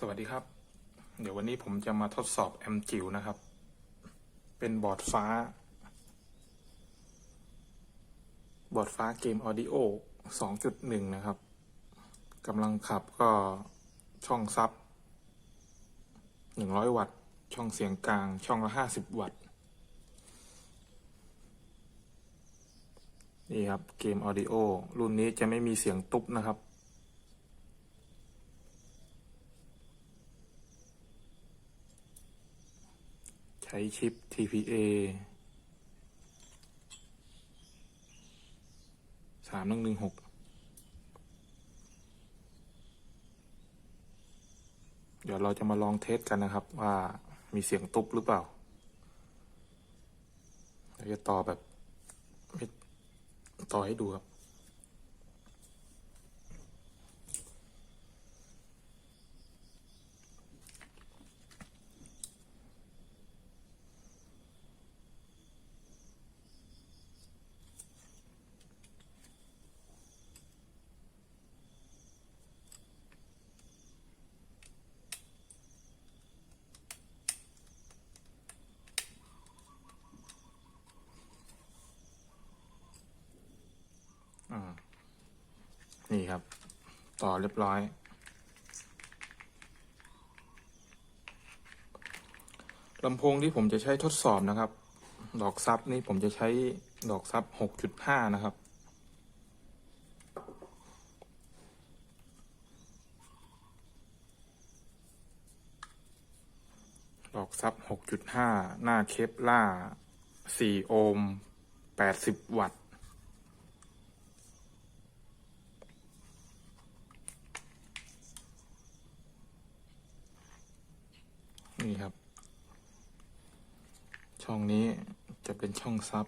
สวัสดีครับ เดี๋ยววันนี้ผมจะมาทดสอบแอมจิ๋วนะครับ เป็นบอร์ดฟ้า บอร์ดฟ้าเกมออดิโอ 2.1 นะครับกำลังขับก็ช่องซับ 100 วัตต์ ช่องเสียงกลาง ช่องละ 50 วัตต์ นี่ครับ เกมออดิโอ รุ่นนี้จะไม่มีเสียงตุ๊บนะครับ ช้ชิป TPA สามหนึ่งหนึ่งหกเดี๋ยวเราจะมาลองเทสกันนะครับ ว่ามีเสียงตุ๊บหรือเปล่าเราจะต่อแบบต่อให้ดูครับ อ่า นี่ครับ ต่อเรียบร้อย ลำโพงที่ผมจะใช้ทดสอบนะครับ ดอกซับนี่ผมจะใช้ดอกซับ6.5 นะครับดอกซับ 6.5 หน้าเคปล่า 4 โอห์ม 80 วัตต์ นี่ครับ ช่องนี้ จะเป็นช่องซับ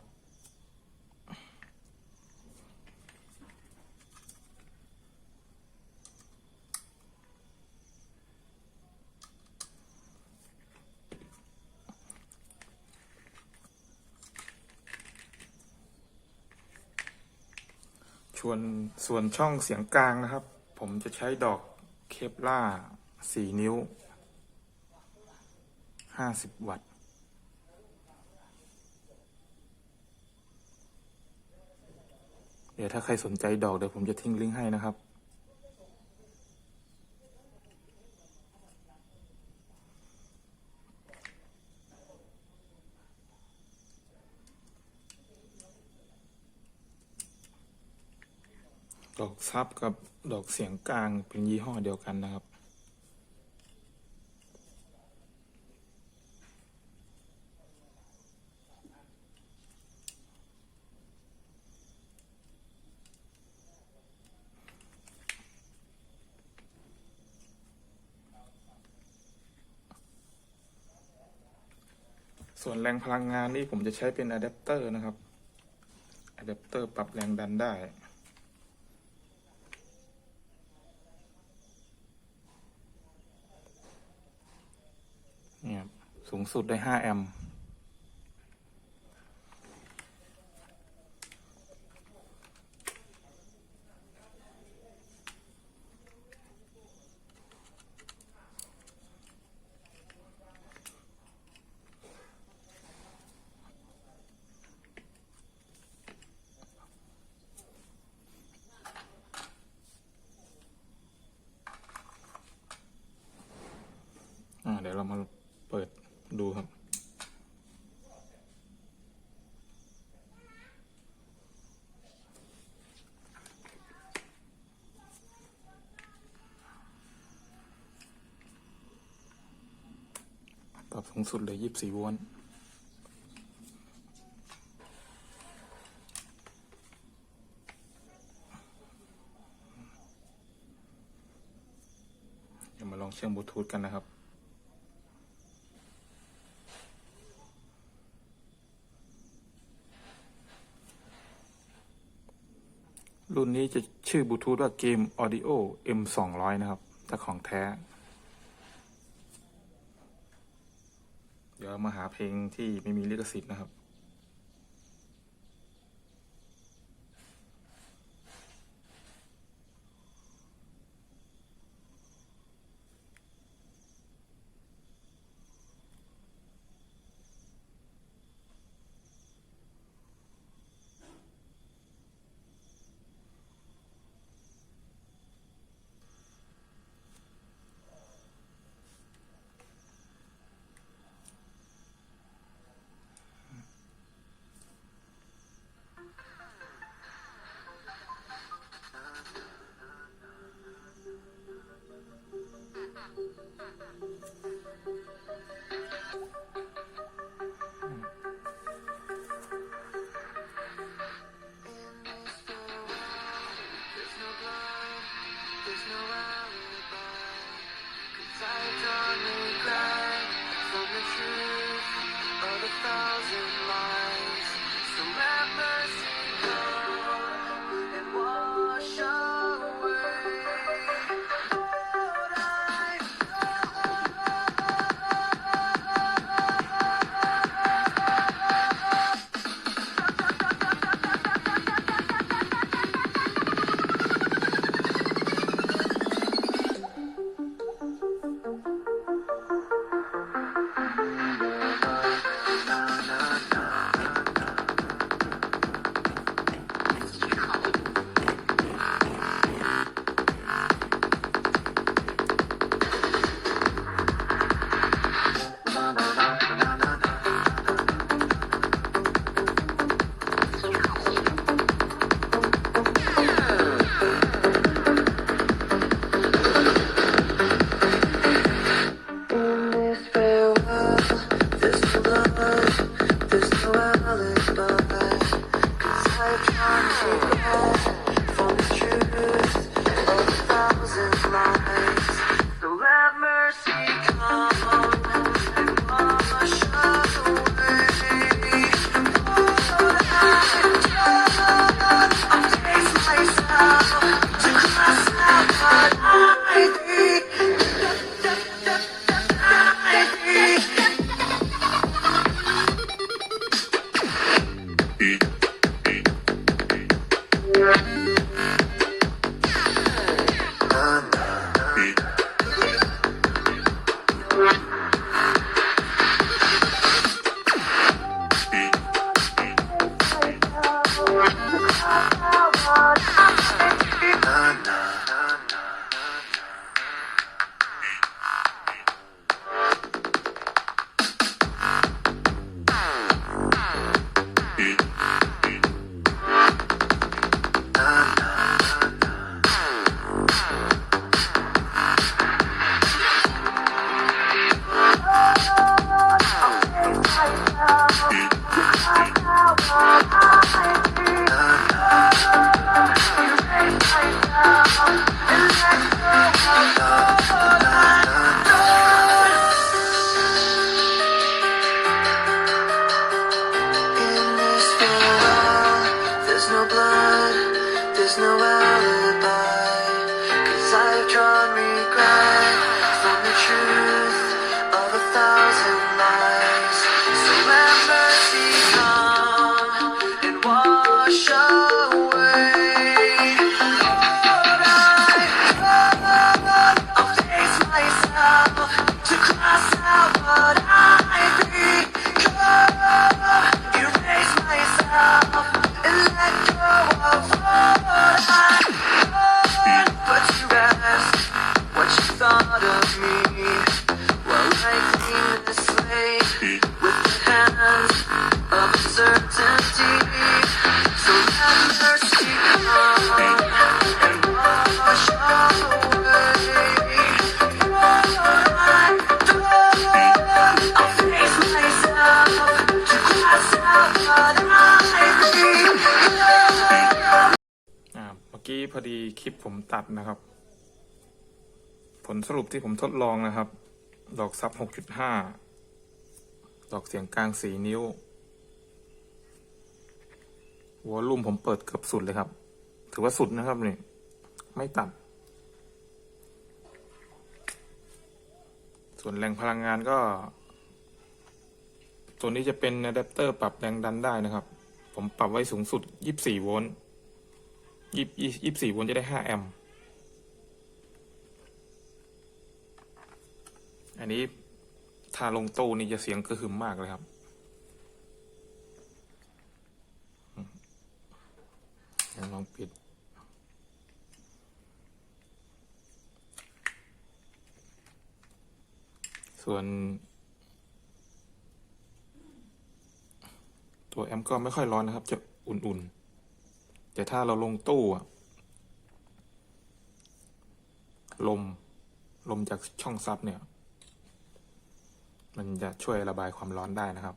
ชวนส่วนช่องเสียงกลางนะครับ ผมจะใช้ดอกเคปล่า4นิ้วห้าสิบวัตต์ เดี๋ยวถ้าใครสนใจดอกเดี๋ยวผมจะทิ้งลิงก์ให้นะครับ ดอกซับกับดอกเสียงกลางเป็นยี่ห้อเดียวกันนะครับ ส่วนแรงพลังงานนี่ผมจะใช้เป็นอะแดปเตอร์นะครับอะแดปเตอร์ปรับแรงดันได้ เนี่ยครับสูงสุดได้ 5 แอมป์อ่า เดี๋ยวเรามาเปิดดูครับ ปรับสูงสุดเลย24โวลต์เดี๋ยวมาลองเชื่อมบลูทูธกันนะครับ รุ่นนี้จะชื่อบลูทูธว่าเกม Audio M 2 0 0นะครับ ถ้าของแท้ เดี๋ยวมาหาเพลงที่ไม่มีลิขสิทธิ์นะครับ all is but. Cause I've กี้พอดีคลิปผมตัดนะครับ ผลสรุปที่ผมทดลองนะครับ ดอกซับ 6.5 ดอกเสียงกลาง 4 นิ้ว วอลลุ่มผมเปิดเกือบสุดเลยครับ ถือว่าสุดนะครับนี่ ไม่ตัด ส่วนแรงพลังงานก็ ตัวนี้จะเป็นอะแดปเตอร์ปรับแรงดันได้นะครับ ผมปรับไว้สูงสุด 24 โวลต์ ยี่ยี่สิบสี่โวลต์จะได้ห้าแอมป์อันนี้ถ้าลงตู้นี่จะเสียงกระหึ่มมากเลยครับ ลองปิด ส่วน ตัวแอมป์ก็ไม่ค่อยร้อนนะครับ จะอุ่นๆ แต่ถ้าเราลงตู้อะลม ลมจากช่องซับเนี่ย มันจะช่วยระบายความร้อนได้นะครับ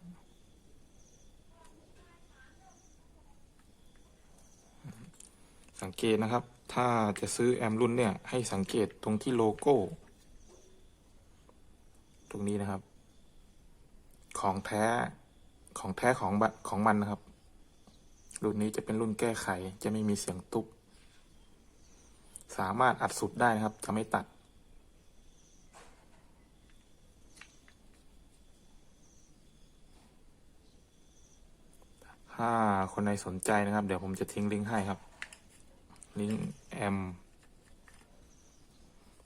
สังเกตนะครับ ถ้าจะซื้อแอมรุ่นเนี่ย ให้สังเกตตรงที่โลโก้ ตรงนี้นะครับ ของแท้ ของแท้ของของมันนะครับ รุ่นนี้จะเป็นรุ่นแก้ไข จะไม่มีเสียงตุ๊บ สามารถอัดสุดได้นะครับ จะไม่ตัด ถ้าคนใดสนใจนะครับ เดี๋ยวผมจะทิ้งลิงก์ให้ครับ ลิงก์แอม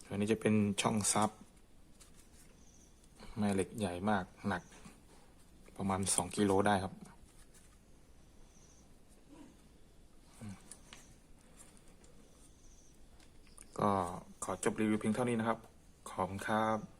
อันนี้จะเป็นช่องซับ แม่เหล็กใหญ่มากหนักประมาณสองกิโลได้ครับ ก็ขอจบรีวิวเพียงเท่านี้นะครับ ขอบคุณครับ